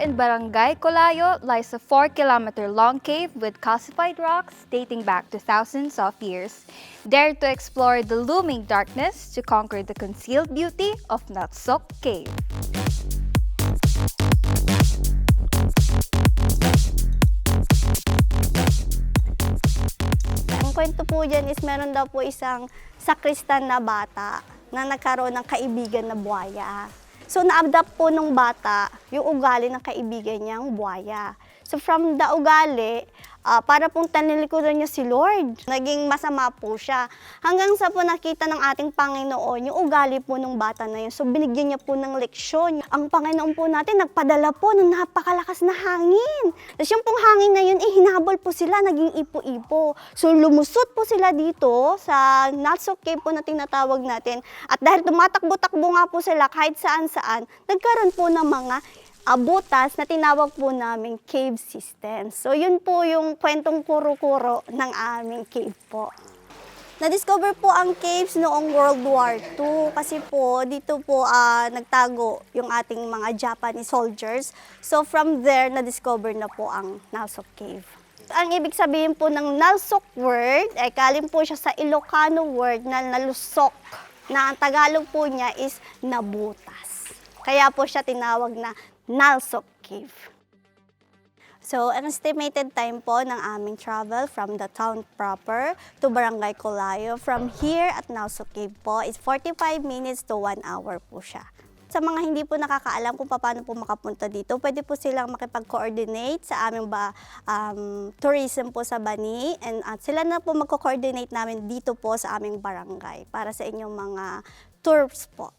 in Barangay Colayo lies a 4-kilometer-long cave with calcified rocks dating back to thousands of years. Dare to explore the looming darkness to conquer the concealed beauty of Natsok Cave. Ang kwento po dyan is meron daw po isang sakristan na bata na nagkaroon ng kaibigan na buhaya. So na-adapt po nung bata yung ugali ng kaibigan niyang buhaya. So from the ugali, ah, para pong tanilikuran niya si Lord. Naging masama po siya. Hanggang sa po nakita ng ating Panginoon yung ugali po nung bata na yun. So binigyan niya po ng leksyon. Ang Panginoon po natin nagpadala po ng napakalakas na hangin. Tapos yung pong hangin na yun, eh, po sila, naging ipo-ipo. So lumusot po sila dito sa Natsok Cave po na tinatawag natin. At dahil tumatakbo-takbo nga po sila kahit saan-saan, nagkaroon po ng mga ah, butas na tinawag po namin cave system. So yun po yung kwentong kuro-kuro ng aming cave po. Na-discover po ang caves noong World War II kasi po dito po ah, nagtago yung ating mga Japanese soldiers. So from there, na-discover na po ang Nasok Cave. Ang ibig sabihin po ng Nalsok word, ay kalim po siya sa Ilocano word na nalusok, na ang Tagalog po niya is nabutas. Kaya po siya tinawag na Nalsok Cave. So, ang estimated time po ng aming travel from the town proper to Barangay Colayo from here at Nauso Cave po is 45 minutes to 1 hour po siya. Sa mga hindi po nakakaalam kung paano po makapunta dito, pwede po silang makipag-coordinate sa aming ba, um, tourism po sa Bani and at sila na po magko-coordinate namin dito po sa aming barangay para sa inyong mga tours po.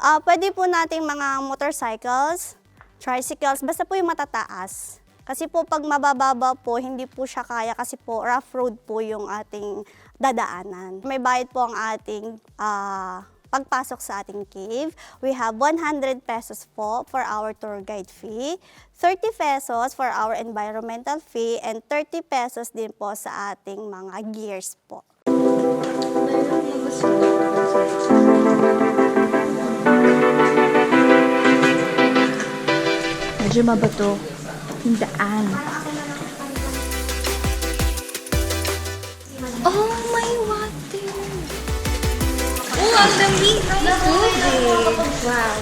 Ah, pwede po nating mga motorcycles, tricycles, basta po yung matataas. Kasi po pag mabababa po, hindi po siya kaya kasi po rough road po yung ating dadaanan. May bayad po ang ating ah, pagpasok sa ating cave. We have 100 pesos po for our tour guide fee, 30 pesos for our environmental fee, and 30 pesos din po sa ating mga gears po. Medyo mabato. Hindaan. Oh, my water! Oh, ang dami ng tubig! Wow!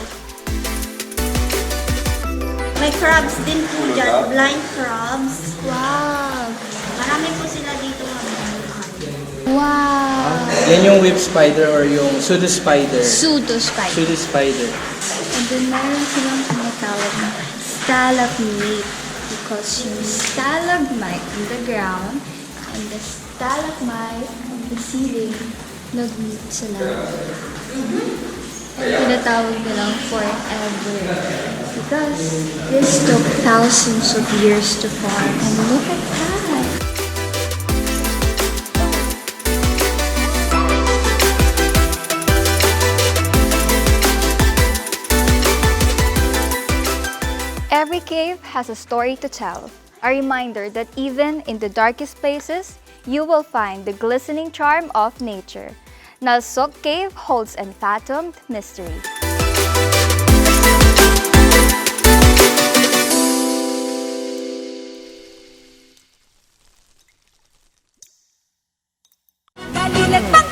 May crabs din po dyan, blind crabs. Wow! Marami po sila dito. Wow! Yan yung whip spider or yung pseudo spider. Pseudo spider. Pseudo spider. And then meron silang tinatawag na stalagmite because yung stalagmite in the ground and the stalagmite on the ceiling nag-meet sila. Forever because this took thousands of years to form. And look at that! Every cave has a story to tell. A reminder that even in the darkest places, you will find the glistening charm of nature. Nalsok Cave holds unfathomed mystery. Nagpag